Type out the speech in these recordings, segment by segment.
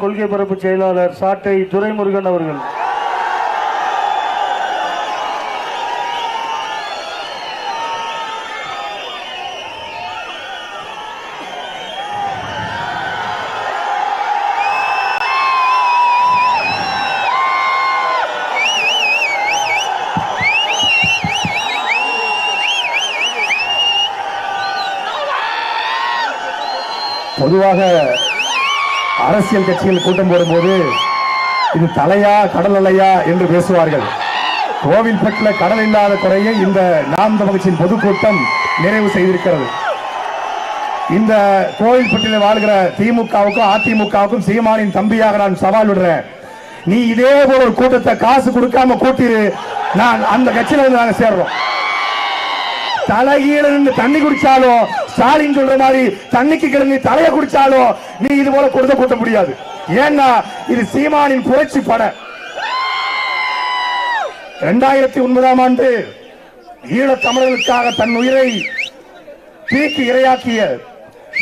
கொள்கை பரப்பு செயலாளர் சாட்டை துரைமுருகன் அவர்கள். பொதுவாக அரசியல் கட்சிகள் கூட்டம் போடும்போது இது தலையா கடல் அலையா என்று பேசுவார்கள். கோவில்பட்டில் கடல் இல்லாத குறையை இந்த நாம் தமிழ்ச்சியின் பொதுக்கூட்டம் நிறைவு செய்திருக்கிறது. இந்த கோவில்பட்டியில் வாழ்கிற திமுகவுக்கும் அதிமுகவுக்கும் சீமானின் தம்பியாக நான் சவால் விடுறேன். நீ இதே போல ஒரு கூட்டத்தை காசு கொடுக்காம கூட்டிரு. நான் அந்த கட்சியில வந்து நாங்கள் சேர்றோம். தலைகீழ நின்று தண்ணி குடிச்சாலும் ஸ்டாலின் சொல்ற மாதிரி தண்ணிக்கு கிடந்து தலைய குடிச்சாலும் நீ இது போல கொடுத்த கூட்ட முடியாது. ஏன்னா இது சீமானின் புரட்சி பட. இரண்டாயிரத்தி ஒன்பதாம் ஆண்டு ஈழத் தமிழர்களுக்காக தன் உயிரை தீக்கு இரையாக்கிய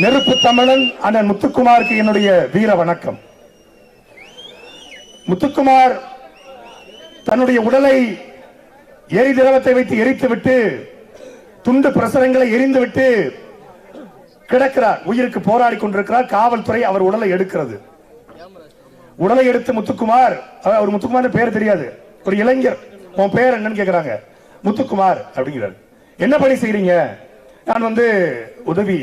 நெருப்பு தமிழன் அண்ணன் முத்துக்குமாருக்கு என்னுடைய வீர வணக்கம். முத்துக்குமார் தன்னுடைய உடலை எரி திரவத்தை வைத்து எரித்துவிட்டு துண்டு பிரசரங்களை எரிந்துவிட்டு கிடக்கிறார் உயிருக்கு போராடி கொண்டிருக்கிறார் காவல்துறை அவர் உடலை எடுக்கிறது. உடலை எடுத்து முத்துக்குமார் அவர் முத்துக்குமார் பேர் தெரியாது. ஒரு இளைஞர் உன் பேர் என்னன்னு கேக்குறாங்க. முத்துக்குமார் அப்படிங்கிறார். என்ன பணி செய்யறீங்க நான் வந்து உதவி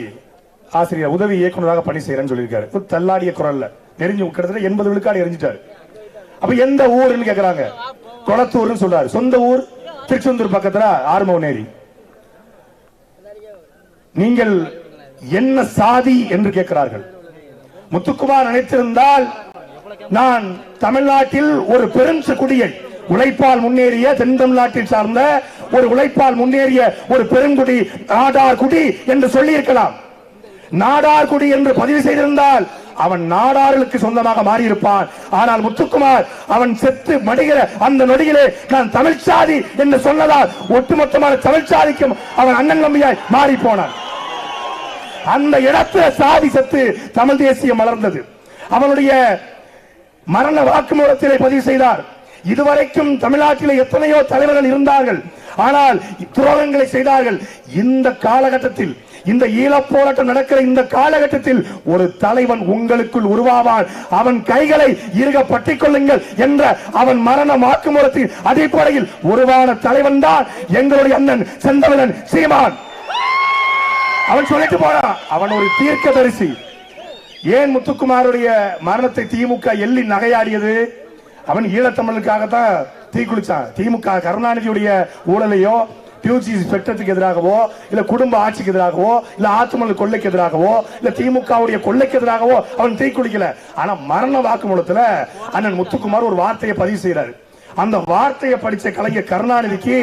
ஆசிரியர் உதவி இயக்குனராக பணி செய்யறேன்னு சொல்லியிருக்காரு. தள்ளாடிய குரல்ல. நெறிஞ்சு கிட்டத்தட்ட எண்பது விழுக்காடு எரிஞ்சிட்டாரு. அப்ப எந்த ஊருன்னு கேக்குறாங்க? கொளத்தூர்னு சொல்றாரு. சொந்த ஊர்? திருச்செந்தூர் பக்கத்துல ஆறுமவனேரி. நீங்கள் என்ன சாதி என்று கேட்கிறார்கள். முத்துக்குமார் நினைத்திருந்தால் நான் தமிழ்நாட்டில் ஒரு பெரும் குடியை உழைப்பால் முன்னேறிய தென் தமிழ்நாட்டை சார்ந்த ஒரு உழைப்பால் முன்னேறிய ஒரு பெருங்குடி நாடார் குடி என்று சொல்லியிருக்கலாம். நாடார் குடி என்று பதிவு செய்திருந்தால் அவன் நாடார்களுக்கு சொந்தமாக மாறியிருப்பான். ஆனால் முத்துக்குமார் அவன் செத்து மடிகிற அந்த நொடியிலே நான் தமிழ்ச்சாதி என்று சொன்னதால் ஒட்டுமொத்தமான தமிழ்ச்சாதிக்கும் அவன் அண்ணன் நம்பியாய் மாறி போனான். அந்த இடத்துல சாதி செத்து தமிழ் தேசியம் மலர்ந்தது. அவனுடைய மரண வாக்குமூலத்திலே பதிவு செய்தார். இதுவரைக்கும் தமிழ்நாட்டில் எத்தனையோ தலைவர்கள் இருந்தார்கள். ஆனால் துரோகங்களை செய்தார்கள். இந்த காலகட்டத்தில் இந்த ஈழப் போராட்டம் நடக்கிற இந்த காலகட்டத்தில் ஒரு தலைவன் உங்களுக்குள் உருவாவான். அவன் கைகளை இருக பற்றிக் கொள்ளுங்கள் என்ற அவன் மரண வாக்குமூலத்தின் அடிப்படையில் உருவான தலைவன் தான் எங்களுடைய அண்ணன் செந்தமிழன் சீமான். அவன் சொல்லிட்டு போறான். அவன் ஒரு தீர்க்கதரிசி. ஏன் முத்துக்குமாருடைய மரணத்தை திமுக எள்ளி நகையாடியது? அவன் ஈழத்தமிழுக்காகத்தான் தீக்குளிச்சான் திமுக கருணாநிதியுடைய ஊழலையோ பியூசி பெற்றத்துக்கு எதிராகவோ இல்ல குடும்ப ஆட்சிக்கு எதிராகவோ இல்ல ஆத்துமல் கொள்ளைக்கு எதிராகவோ இல்ல திமுகவுடைய கொள்ளைக்கு எதிராகவோ அவன் தீக்குளிக்கல ஆனா மரண வாக்குமூலத்துல அண்ணன் முத்துக்குமார் ஒரு வார்த்தையை பதிவு செய்யறாரு அந்த வார்த்தையை படிச்ச கலைஞர் கருணாநிதிக்கு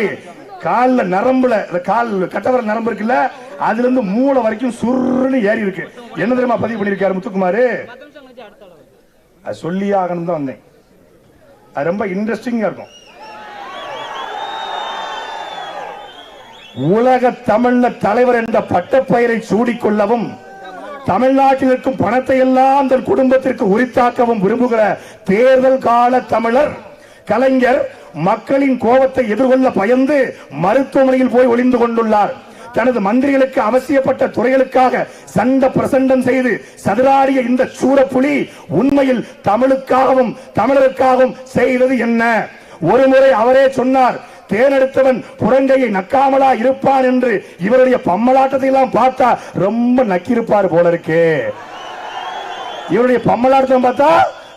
காலில் நரம்புல இந்த கால் கட்டவர நரம்பு இருக்குல்ல அதுல இருந்து மூளை வரைக்கும் சுருன்னு ஏறி இருக்கு. என்ன தெரியுமா பதிவு பண்ணிருக்காரு முத்துக்குமாரு? அது சொல்லி ஆகணும் தான் வந்தேன். அது ரொம்ப இன்ட்ரெஸ்டிங்கா இருக்கும். உலக தமிழ்ல தலைவர் என்ற பட்டப்பெயரை சூடிக்கொள்ளவும் தமிழ்நாட்டில் இருக்கும் பணத்தை எல்லாம் தன் குடும்பத்திற்கு உரித்தாக்கவும் விரும்புகிற தேர்தல் கால தமிழர் கலைஞர் மக்களின் கோபத்தை எதிர்கொள்ள பயந்து மருத்துவமனையில் போய் ஒளிந்து கொண்டுள்ளார். தனது மந்திரிகளுக்கு அவசியப்பட்ட துறைகளுக்காக சண்ட பிரசண்டம் செய்து சதுராடிய இந்த சூரப்புலி உண்மையில் தமிழுக்காகவும் தமிழருக்காகவும் செய்தது என்ன? ஒருமுறை அவரே சொன்னார் தேர்ந்தெடுத்தவன் புறங்கையை நக்காமலா இருப்பான் என்று இவருடைய பம்மலாட்டத்தை எல்லாம் பார்த்தா ரொம்ப நக்கிருப்பார் போல இருக்கே இவருடைய பம்மலாட்டத்தை பார்த்தா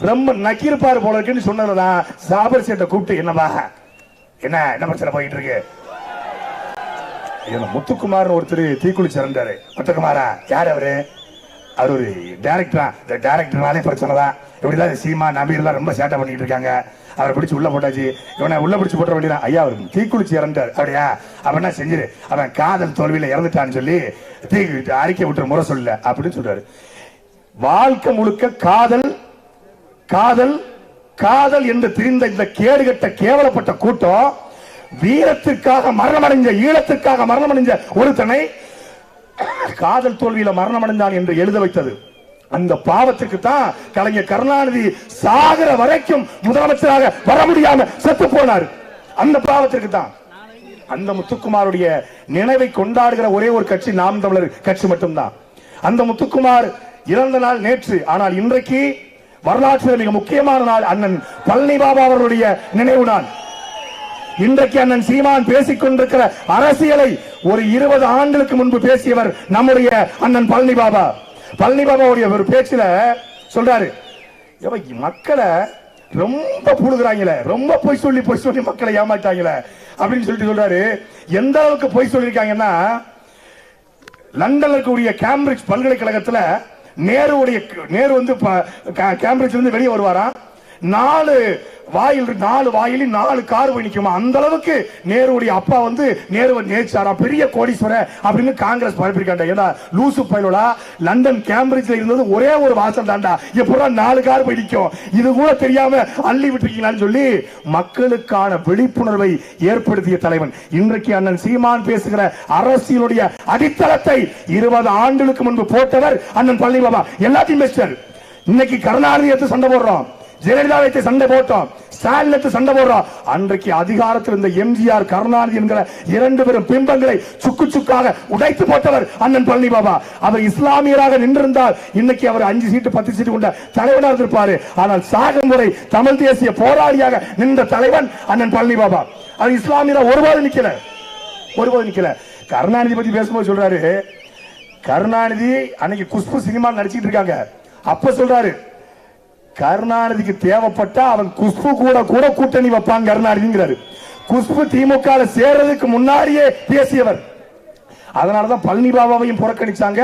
ரொம்ப நக்கிருப்பார் போல இருக்குன்னு சொன்னதுதான் சாபர் சேட்டை கூப்பிட்டு என்னவா என்ன என்ன பிரச்சனை போயிட்டு இருக்கு? இதுல முத்துக்குமார் ஒருத்தர் தீக்குளிச்சு இறந்தாரு. முத்துக்குமாரா யார் அவரு? அவர் ஒரு டேரக்டரா இந்த டேரக்டர்னாலே பிரச்சனை தான். இப்படிலாம் சீமா நபீர் எல்லாம் ரொம்ப சேட்டை பண்ணிட்டு இருக்காங்க. அவரை பிடிச்சி உள்ள போட்டாச்சு. இவனை உள்ள பிடிச்சி போட்ட வேண்டியதான் ஐயா அவர் தீக்குளிச்சு இறந்தார். அப்படியா? அவன் என்ன செஞ்சிரு? அவன் காதல் தோல்வியில இறந்துட்டான்னு சொல்லி தீ அறிக்கை விட்டுற முறை சொல்லல. அப்படின்னு சொல்றாரு. வாழ்க்கை முழுக்க காதல் காதல் காதல் என்று திரிந்த இந்த கேடுகட்ட கேவலப்பட்ட கூட்டம் வீரத்திற்காக மரணமடைஞ்ச ஈழத்திற்காக மரணமடைஞ்ச ஒருத்தனை காதல் தோல்வியில மரணமடைந்தான் என்று எழுத வைத்தது. அந்த பாவத்துக்கு தான் கலைஞர் கருணாநிதி சாகிற வரைக்கும் முதலமைச்சராக வர முடியாம செத்து போனார். அந்த பாவத்திற்கு தான். அந்த முத்துக்குமாருடைய நினைவை கொண்டாடுகிற ஒரே ஒரு கட்சி நாம் தமிழர் கட்சி மட்டும்தான். அந்த முத்துக்குமார் இறந்த நாள் நேற்று ஆனால் இன்றைக்கு வரலாற்றில் மிக முக்கியமான நாள் அண்ணன் பழனி பாபா அவர்களுடைய நினைவு நாள். இன்றைக்கு அண்ணன் சீமான் பேசிக் கொண்டிருக்கிற அரசியலை ஒரு இருபது ஆண்டுகளுக்கு முன்பு பேசியவர் நம்முடைய அண்ணன் பழனி பாபா. பழனி பாபாவுடைய ஒரு பேச்சுல சொல்றாரு மக்களை ரொம்ப புழுகிறாங்களே ரொம்ப பொய் சொல்லி பொய் சொல்லி மக்களை ஏமாட்டாங்களே அப்படின்னு சொல்லிட்டு சொல்றாரு. எந்த அளவுக்கு பொய் சொல்லியிருக்காங்கன்னா லண்டன்ல இருக்கக்கூடிய கேம்பிரிட்ஜ் பல்கலைக்கழகத்தில் நேருடைய நேரு வந்து ப- வந்து வெளியே வருவாராம். நாலு வாயில் நாலு வாயிலும் நாலு கார் நிற்குமா அந்த அளவுக்கு நேருடைய அப்பா வந்து நேருவை நேச்சாரா பெரிய கோடீஸ்வர அப்படின்னு காங்கிரஸ் பரப்பிருக்காண்டா ஏன்னா லூசு பயிலோடா. லண்டன் கேம்பிரிட்ஜ்ல இருந்தது ஒரே ஒரு வாசல் தாண்டா எப்படா நாலு கார் போய் இது கூட தெரியாம அள்ளி விட்டுருக்கீங்களான்னு சொல்லி மக்களுக்கான விழிப்புணர்வை ஏற்படுத்திய தலைவன். இன்றைக்கு அண்ணன் சீமான் பேசுகிற அரசியலுடைய அடித்தளத்தை இருபது ஆண்டுகளுக்கு முன்பு போட்டவர் அண்ணன் பழனி பாபா எல்லாத்தையும் பெஸ்டர் இன்னைக்கு கருணாநிதி எடுத்து சண்டை போடுறோம். ஜெயலலிதா வைத்து சண்டை போட்டோம். ஸ்டாலின் எடுத்து சண்டை போடுறோம். அன்றைக்கு அதிகாரத்தில் இருந்த எம்ஜிஆர் கருணாநிதி என்கிற இரண்டு பெரும் பிம்பங்களை சுக்கு சுக்காக உடைத்து போட்டவர் அண்ணன் பழனி பாபா. அவர் இஸ்லாமியராக நின்றிருந்தால் இன்னைக்கு அவர் அஞ்சு சீட்டு பத்து சீட்டு கொண்ட தலைவனாக இருந்திருப்பாரு. ஆனால் சாகும் முறை தமிழ் தேசிய போராளியாக நின்ற தலைவன் அண்ணன் பழனி பாபா. அவர் இஸ்லாமியரா ஒருபோது நிக்கல. ஒருபோது நிக்கல. கருணாநிதி பத்தி பேசும்போது சொல்றாரு கருணாநிதி அன்னைக்கு குஷ்பு சினிமா நடிச்சிட்டு இருக்காங்க. அப்ப சொல்றாரு கருணாநிதிக்கு தேவைப்பட்டா அவன் குஷ்பு கூட கூட கூட்டணி வைப்பான் கருணாநிதிங்கிறாரு. குஷ்பு திமுக சேர்றதுக்கு முன்னாடியே பேசியவர். அதனாலதான் பழனி பாபாவையும் புறக்கணிச்சாங்க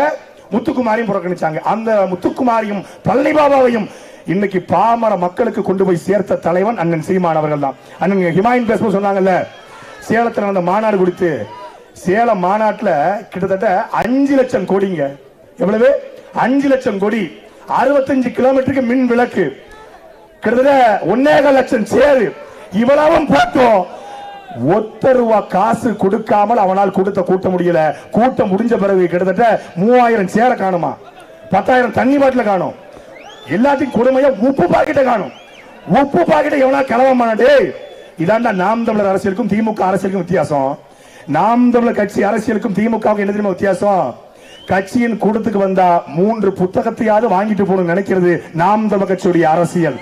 முத்துக்குமாரையும் புறக்கணிச்சாங்க. அந்த முத்துக்குமாரையும் பழனி பாபாவையும் இன்னைக்கு பாமர மக்களுக்கு கொண்டு போய் சேர்த்த தலைவன் அண்ணன் சீமான் அவர்கள் தான் அண்ணன் ஹிமாயின் பேசும்போது சொன்னாங்கல்ல சேலத்துல நடந்த மாநாடு கொடுத்து சேலம் மாநாட்டுல கிட்டத்தட்ட அஞ்சு லட்சம் கோடிங்க. எவ்வளவு? அஞ்சு லட்சம் கோடி. அறுபத்தஞ்சு கிலோமீட்டருக்கு மின் விளக்கு. கிட்டத்தட்ட ஒன்னேகால் லட்சம் சேரு. இவ்வளவும் போட்டோம் ஒத்த ரூபா காசு கொடுக்காமல் அவனால் கொடுத்த கூட்ட முடியல. கூட்டம் முடிஞ்ச பிறகு கிட்டத்தட்ட மூவாயிரம் சேர காணுமா? பத்தாயிரம் தண்ணி பாட்டில காணும். எல்லாத்தையும் கொடுமையா உப்பு பாக்கெட்டை காணும். உப்பு பாக்கெட்டை எவனா கிளம்ப மாட்டே இதாண்டா நாம் தமிழர் அரசியலுக்கும் திமுக அரசியலுக்கும் வித்தியாசம். நாம் தமிழர் கட்சி அரசியலுக்கும் திமுகவுக்கும் என்ன தெரியுமா வித்தியாசம்? கட்சியின் கூட்டத்துக்கு வந்தா மூன்று புத்தகத்தையாவது வாங்கிட்டு போகணும்னு நினைக்கிறது நாம் தமிழ் கட்சியுடைய அரசியல்.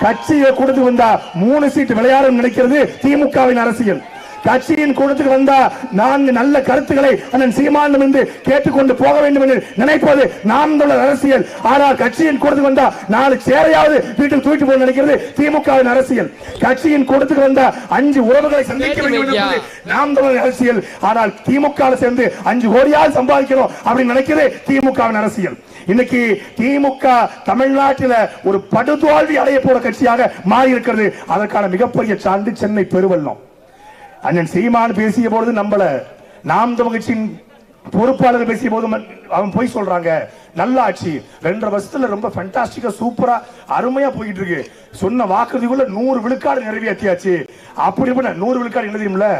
கட்சியை கொடுத்து வந்தா மூணு சீட்டு விளையாடும் நினைக்கிறது திமுகவின் அரசியல். கட்சியின் கூட்டத்துக்கு வந்தா நான்கு நல்ல கருத்துக்களை அண்ணன் சீமானம் என்று கேட்டுக்கொண்டு போக வேண்டும் என்று நினைப்பது நாம் தமிழர் அரசியல். ஆனால் கட்சியின் கூட்டத்துக்கு வந்தா நாலு சேரையாவது வீட்டுக்கு தூக்கிட்டு போக நினைக்கிறது திமுகவின் அரசியல். கட்சியின் கூட்டத்துக்கு வந்தா அஞ்சு உறவுகளை சந்திக்க வேண்டும் நாம் தமிழர் அரசியல். ஆனால் திமுக சேர்ந்து அஞ்சு கோடியாவது சம்பாதிக்கிறோம் அப்படின்னு நினைக்கிறது திமுகவின் அரசியல். இன்னைக்கு திமுக தமிழ்நாட்டில ஒரு படுதோல்வி அடைய போற கட்சியாக மாறி இருக்கிறது அதற்கான மிகப்பெரிய சான்று சென்னை பெருவெள்ளம். அண்ணன் சீமான் பேசிய பொழுது நம்மள நாம் தமிழ்ச்சியின் பொறுப்பாளர் பேசிய போது அவன் போய் சொல்றாங்க. நல்ல ஆட்சி ரெண்டரை வருஷத்துல ரொம்ப ஃபண்டாஸ்டிக்கா சூப்பரா அருமையா போயிட்டு இருக்கு சொன்ன வாக்குறுதிக்குள்ள நூறு விழுக்காடு நிறைவேற்றியாச்சு. அப்படி பண்ண நூறு விழுக்காடு என்ன தெரியுமில்ல?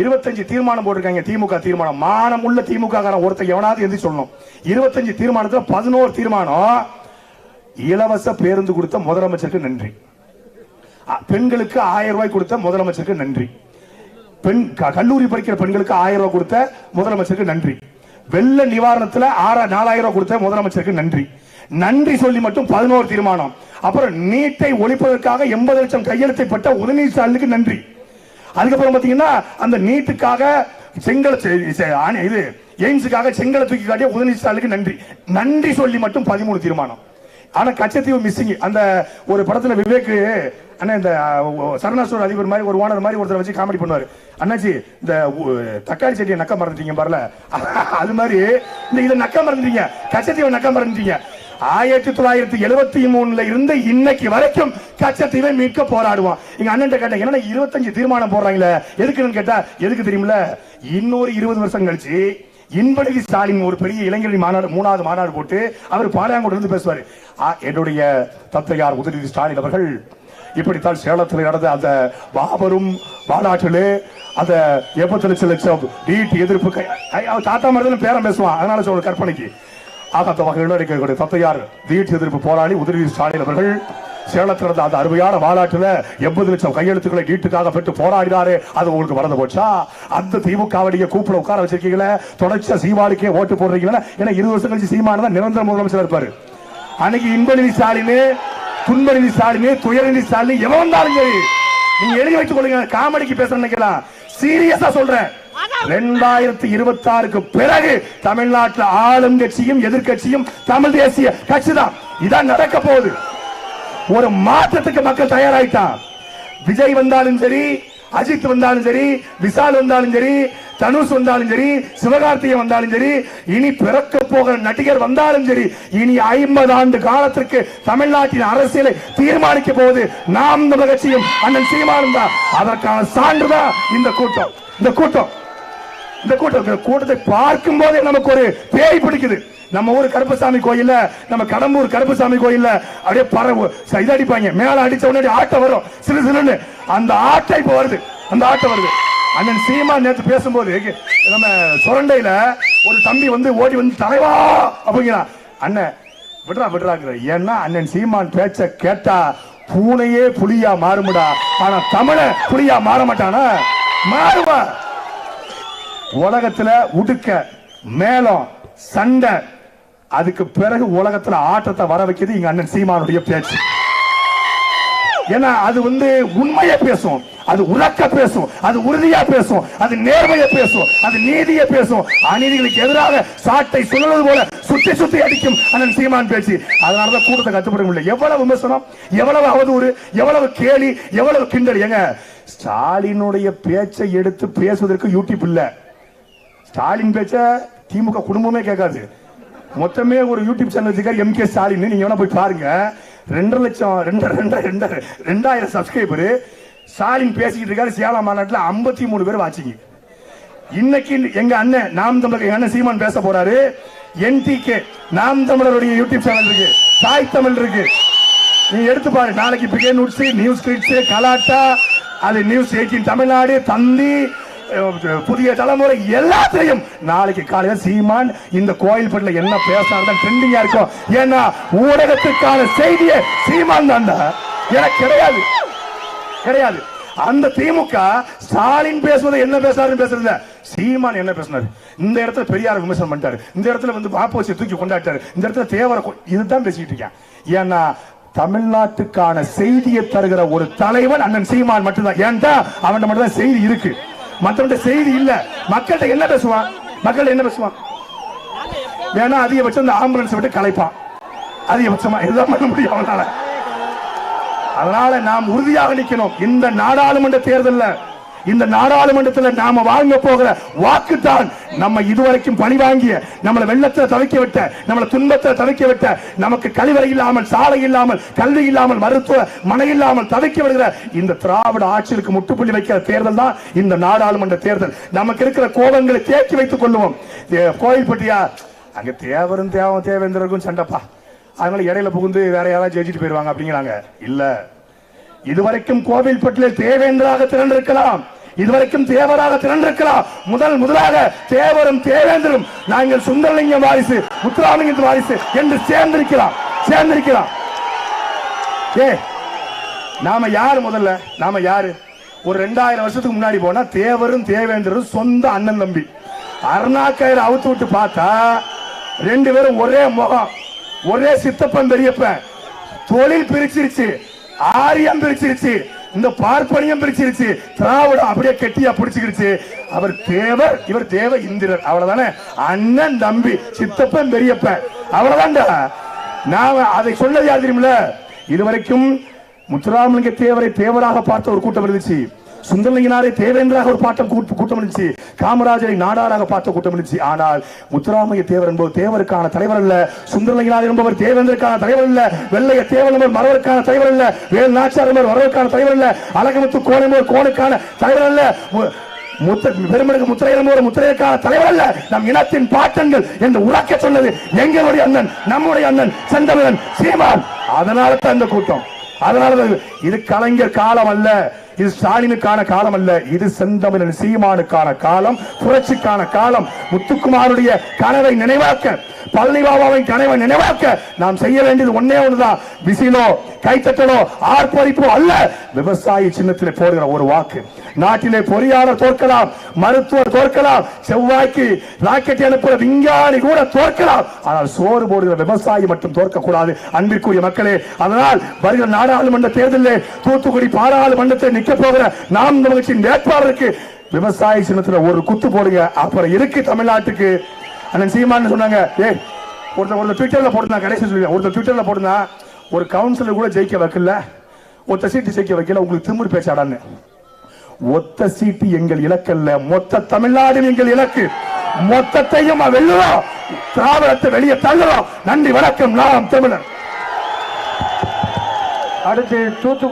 இருபத்தஞ்சு தீர்மானம் போட்டிருக்காங்க திமுக தீர்மானம். மானம் உள்ள திமுக காரன் ஒருத்தன் எவனாவது எந்திரி சொல்லணும். இருபத்தஞ்சு தீர்மானத்துல பதினோரு தீர்மானம். இலவச பேருந்து கொடுத்த முதலமைச்சருக்கு நன்றி. பெண்களுக்கு ஆயிரம் ரூபாய் கொடுத்த முதலமைச்சருக்கு நன்றி. பெண் க- கல்லூரி படிக்கிற பெண்களுக்கு ஆயிரம் ரூபாய் கொடுத்த முதலமைச்சருக்கு நன்றி. வெள்ள நிவாரணத்துல ஆறா நாலாயிரம் ரூபாய் கொடுத்த முதலமைச்சருக்கு நன்றி. நன்றி சொல்லி மட்டும் பதினோரு தீர்மானம். அப்புறம் நீட்டை ஒழிப்பதற்காக எண்பது லட்சம் கையெழுத்தை பெற்ற உதயநிதி ஸ்டாலினுக்கு நன்றி. அதுக்கப்புறம் பாத்தீங்கன்னா அந்த நீட்டுக்காக செங்கல் செ- இது எய்ம்ஸுக்காக செங்கலை தூக்கி காட்டிய உதயநிதி ஸ்டாலினுக்கு நன்றி. நன்றி சொல்லி மட்டும் பதிமூணு தீர்மானம். ஆனா கச்சத்தீவு மிஸ்ஸிங் அந்த ஒரு படத்துல விவேக் அண்ணா இந்த அஹ், சரணா ஸ்டோர் அதிபர் மாதிரி ஒரு ஓனர் மாதிரி ஒருத்தர் வச்சு காமெடி பண்ணுவாரு. அண்ணாச்சி இந்த தக்காளி செடியை நக்க மறந்துட்டீங்க பாருல. அது மாதிரி இந்த இதை நக்க மறந்துட்டீங்க. கச்சத்தீவை நக்க மறந்துட்டீங்க. ஆயிரத்தி தொள்ளாயிரத்தி எழுபத்தி மூணுல இருந்து இன்னைக்கு வரைக்கும் கச்சத்தீவை மீட்க போராடுவோம். எங்க அண்ணன் கேட்டேன் என்னன்னா இருபத்தஞ்சு தீர்மானம் போடுறாங்களே? எதுக்குன்னு கேட்டா எதுக்கு தெரியுமில இன்னொரு இருபது வருஷம் கழிச்சு இன்பநிதி ஸ்டாலின் ஒரு பெரிய இளைஞரணி மாநாடு மூணாவது மாநாடு போட்டு அவர் பாளையங்கோடு பேசுவார். ஆ, என்னுடைய தத்தையார் உதயநிதி ஸ்டாலின் அவர்கள் இப்படித்தான் சேலத்தில் நடந்த அந்த மாபெரும் மாநாட்டிலே அந்த எண்பத்தி லட்சம் லட்சம் நீட் எதிர்ப்பு கை- தாத்தா மாதிரி பேரம் பேசுவான். அதனால சொல்ற கற்பனைக்கு. ஆக அந்த வகையில் இருக்கக்கூடிய தத்தையார் வீட்டு எதிர்ப்பு போராளி உதவி ஸ்டாலின் அவர்கள் சேலத்தில் இருந்த அந்த அருமையான மாநாட்டில் எண்பது லட்சம் கையெழுத்துக்களை நீட்டுக்காக பெற்று போராடினாரு. அது உங்களுக்கு மறந்து போச்சா? அந்த திமுகவுடைய கூப்பிட உட்கார வச்சிருக்கீங்களே? தொடர்ச்சியா சீமானுக்கே ஓட்டு போடுறீங்களா? ஏன்னா இருபது வருஷம் கழிச்சு சீமான தான் நிரந்தர முதலமைச்சர் இருப்பாரு. அன்னைக்கு இன்பநிதி ஸ்டாலின் துன்பநிதி ஸ்டாலின் துயரநிதி ஸ்டாலின் எவன் வந்தாலும் சரி நீங்க எழுதி வைத்துக் கொள்ளுங்க காமெடிக்கு பேச நினைக்கலாம். சீரியஸா சொல்றேன். ரெண்டாயிரத்தி இருபத்தி ஆறுக்கு பிறகு தமிழ்நாட்டில் ஆளும் கட்சியும் எதிர்க்கட்சியும் தமிழ் தேசிய கட்சி தான். இதான் நடக்க போகுது. ஒரு மாற்றத்துக்கு மக்கள் தயாராயிட்டான். விஜய் வந்தாலும் சரி அஜித் வந்தாலும் சரி விஷால் வந்தாலும் சரி தனுஷ் வந்தாலும் சரி சிவகார்த்திகை வந்தாலும் சரி இனி பிறக்க போகிற நடிகர் வந்தாலும் சரி இனி ஐம்பது ஆண்டு காலத்திற்கு தமிழ்நாட்டின் அரசியலை தீர்மானிக்க போவது நாம் இந்த கட்சியும் அண்ணன் சீமானும் தான். அதற்கான சான்றுதான் இந்த கூட்டம். இந்த கூட்டம். இந்த கூட்டம். இந்த கூட்டத்தை பார்க்கும் போதே நமக்கு ஒரு பேய் பிடிக்குது. நம்ம ஊர் கருப்பசாமி கோயில்ல நம்ம கடம்பூர் கருப்பசாமி கோயில்ல அப்படியே பறவு ச- இது அடிப்பாங்க. மேல அடிச்ச உடனே ஆட்டம் வரும். சிறு சிறுன்னு அந்த ஆட்டம் இப்ப வருது. அந்த ஆட்டம் வருது. அண்ணன் சீமா நேற்று பேசும்போது நம்ம சுரண்டையில ஒரு தம்பி வந்து ஓடி வந்து தலைவா! அப்படிங்கிறான் அண்ணன் விடுறா விடுறாங்கிற. ஏன்னா அண்ணன் சீமான் பேச்ச கேட்டா பூனையே புலியா மாறுமுடா. ஆனா தமிழ புலியா மாற மாட்டானா? மாறுவா. உலகத்துல உடுக்க மேலம் சண்டை அதுக்கு பிறகு உலகத்துல ஆட்டத்தை வர வைக்கிறது எங்க அண்ணன் சீமானுடைய பேச்சு. ஏன்னா அது வந்து உண்மையை பேசும். அது உறக்க பேசும். அது உறுதியா பேசும். அது நேர்மையை பேசும். அது நீதியை பேசும். அநீதிகளுக்கு எதிராக சாட்டை சுழல்வது போல சுத்தி சுத்தி அடிக்கும் அண்ணன் சீமான் பேச்சு. அதனாலதான் கூட்டத்தை கட்டுப்பட முடியல. எவ்வளவு விமர்சனம் எவ்வளவு அவதூறு எவ்வளவு கேலி எவ்வளவு கிண்டல். ஏங்க ஸ்டாலினுடைய பேச்சை எடுத்து பேசுவதற்கு யூடியூப் இல்ல. ஸ்டாலின் பேச்ச திமுக குடும்பமே கேட்காது. மொத்தமே ஒரு யூடியூப் சேனல் வச்சிருக்காரு எம் கே ஸ்டாலின். நீங்க வேணா போய் பாருங்க. ரெண்டரை லட்சம் ரெண்டு ரெண்டு ரெண்டு ரெண்டாயிரம் சப்ஸ்கிரைபரு ஸ்டாலின் பேசிக்கிட்டு இருக்காரு சேலம் மாநாட்டில் ஐம்பத்தி மூணு பேர் வாட்சிங்க இன்னைக்கு எங்க அண்ணன் நாம் தமிழர் எங்க அண்ணன் சீமான் பேச போறாரு. என்டிகே நாம் தமிழருடைய யூடியூப் சேனல் இருக்கு. தாய் தமிழ் இருக்கு. நீ எடுத்து பாரு நாளைக்கு பிகே நூட்ஸ் நியூஸ் கிரிட்ஸ் கலாட்டா அது நியூஸ் எயிட்டீன் தமிழ்நாடு தந்தி புதிய தலைமுறை எல்லாத்தையும் நாளைக்கு காலையில் சீமான் இந்த கோயில்பட்டில் என்ன பேசினார்தான் ட்ரெண்டிங்கா இருக்கும் ஏன்னா ஊடகத்துக்கான செய்தியை சீமான் தான்டா எனக்கு கிடையாது. கிடையாது. அந்த திமுக ஸ்டாலின் பேசுவது என்ன பேசுறாருன்னு பேசுறது சீமான் என்ன பேசினாரு? இந்த இடத்துல பெரியார் விமர்சனம் பண்ணிட்டாரு. இந்த இடத்துல வந்து பாப்போசியை தூக்கி கொண்டாட்டாரு இந்த இடத்துல தேவர இதுதான் பேசிட்டு இருக்கேன். ஏன்னா தமிழ்நாட்டுக்கான செய்தியை தருகிற ஒரு தலைவன் அண்ணன் சீமான் மட்டும்தான். ஏன்டா? அவன் மட்டும் தான் செய்தி இருக்கு. மற்றவன்ட்ட செய்தி இல்ல. மக்கள்கிட்ட என்ன பேசுவான்? மக்கள்கிட்ட என்ன பேசுவான்? வேணா அதிகபட்சம் இந்த ஆம்புலன்ஸ் விட்டு கலைப்பான். அதிகபட்சமா எதுதான் பண்ண முடியும் அவனால? அதனால நாம் உறுதியாக நிற்கணும் இந்த நாடாளுமன்ற தேர்தலில் இந்த நாடாளுமன்றத்தில் நாம வாங்க போகிற வாக்கு தான் நம்ம இதுவரைக்கும் பணி வாங்கிய நம்மளை வெள்ளத்தில் தவிக்க விட்ட நம்மளை துன்பத்தில் தவிக்க விட்ட நமக்கு கழிவறை இல்லாமல் சாலை இல்லாமல் கல்வி இல்லாமல் மருத்துவ மனை இல்லாமல் தவிக்க விடுகிற இந்த திராவிட ஆட்சிக்கு முட்டுப்புள்ளி வைக்கிற தேர்தல் தான் இந்த நாடாளுமன்ற தேர்தல். நமக்கு இருக்கிற கோபங்களை தேக்கி வைத்துக் கொள்ளுவோம். கோயில்பட்டியா அங்க தேவரும் தேவம் தேவேந்திரருக்கும் சண்டைப்பா. அதனால இடையில புகுந்து வேற யாராவது ஜெயிச்சிட்டு போயிருவாங்க அப்படிங்கிறாங்க. இல்ல. இதுவரைக்கும் கோவில்பட்டில் தேவேந்திராக திரண்டிருக்கலாம். இதுவரைக்கும் தேவராக திரண்டிருக்கலாம். முதல் முதலாக தேவரும் தேவேந்திரும் நாங்கள் சுந்தரலிங்கம் வாரிசு முத்துராமலிங்கத்தின் வாரிசு என்று சேர்ந்திருக்கலாம். சேர்ந்திருக்கலாம். ஏ நாம யார் முதல்ல? நாம யாரு? ஒரு ரெண்டாயிரம் வருஷத்துக்கு முன்னாடி போனா தேவரும் தேவேந்திரரும் சொந்த அண்ணன் தம்பி. அருணாக்கயிறு அவுத்து விட்டு பார்த்தா ரெண்டு பேரும் ஒரே முகம் ஒரே சித்தப்பன் பெரியப்பன். தொழில் பிரிச்சிருச்சு. ஆரியம் பிரிச்சிருச்சு. இந்த பார்ப்பனியம் பிரிச்சிருச்சு. திராவிடம் அப்படியே கெட்டியா பிடிச்சிருச்சு அவர் தேவர் இவர் தேவ இந்திரர். அவ்வளவுதானே? அண்ணன் தம்பி சித்தப்பன் பெரியப்பன். அவ்வளவுதான்டா. நாம அதை சொன்னது யார் தெரியுமில்ல? இதுவரைக்கும் முத்துராமலிங்க தேவரை தேவராக பார்த்த ஒரு கூட்டம் இருந்துச்சு. சுந்தரலிங்கனாரை தேவேந்திராக ஒரு பாட்டம் கூட்டம் இருந்துச்சு காமராஜரை நாடாராக பார்த்த கூட்டம் இருந்துச்சு ஆனால் முத்துராமைய தேவர் என்பவர் தேவருக்கான தலைவர் அல்ல. சுந்தரலிங்கனார் என்பவர் தேவேந்திரக்கான தலைவர் அல்ல. வெள்ளைய தேவன் என்பவர் மறவருக்கான தலைவர் அல்ல. வேல் நாச்சார் என்பவர் வரவருக்கான தலைவர் அல்ல. அழகமுத்து கோணம் என்பவர் கோணுக்கான தலைவர் அல்ல. மு- முத்த பெருமனுக்கு முத்திரையிலும் ஒரு முத்திரையக்கான தலைவர் அல்ல. நம் இனத்தின் பாட்டன்கள் என்று உறக்க சொன்னது எங்களுடைய அண்ணன் நம்முடைய அண்ணன் செந்தமிழன் சீமான். அதனால தான் இந்த கூட்டம். அதனால இது- இது கலைஞர் காலம் அல்ல இது ஸ்டாலினுக்கான காலம் அல்ல இது செந்தமிழன் சீமானுக்கான காலம் புரட்சிக்கான காலம். முத்துக்குமாருடைய கனவை நினைவாக்க பழனி பாபாவின் கனவை நினைவாக்க நாம் செய்ய வேண்டியது ஒன்னே ஒண்ணுதான். விசிலோ கைத்தட்டலோ ஆர்ப்பரிப்போ அல்ல. விவசாயி சின்னத்திலே போடுகிற ஒரு வாக்கு. நாட்டிலே பொறியாளர் தோற்கலாம் மருத்துவர் தோற்கலாம் செவ்வாய்க்கு ராக்கெட் அனுப்புற விஞ்ஞானி கூட தோற்கலாம். ஆனால் சோறு போடுகிற விவசாயி மட்டும் தோற்க கூடாது அன்பிற்குரிய மக்களே. அதனால் வருகிற நாடாளுமன்ற தேர்தலில் தூத்துக்குடி பாராளுமன்றத்தில் நிற்க போகிற நாம் தமிழ்ச்சியின் வேட்பாளருக்கு விவசாய சின்னத்துல ஒரு குத்து போடுங்க. அப்புறம் இருக்கு தமிழ்நாட்டுக்கு. அண்ணன் சீமான்னு சொன்னாங்க ஏய் ஒருத்தர் ஒருத்தர் ட்விட்டரில் போட்டுருந்தா கடைசி சொல்லுவேன் ஒருத்தர் ட்விட்டரில் போட்டுருந்தா ஒரு கவுன்சிலர் கூட ஜெயிக்க வைக்கல ஒத்த சீட்டு ஜெயிக்க வைக்கல உங்களுக்கு திமிரு பேச்சாடான்னு. ஒத்த சீட்டு எங்கள் இலக்கல்ல மொத்த தமிழ்நாடு எங்கள் இலக்கு. மொத்தத்தையும் வெல்லுவோம் திராவிடத்தை வெளியே தள்ளுறோம் நன்றி வணக்கம் நாம் தமிழர். அடுத்து தூத்துக்குடி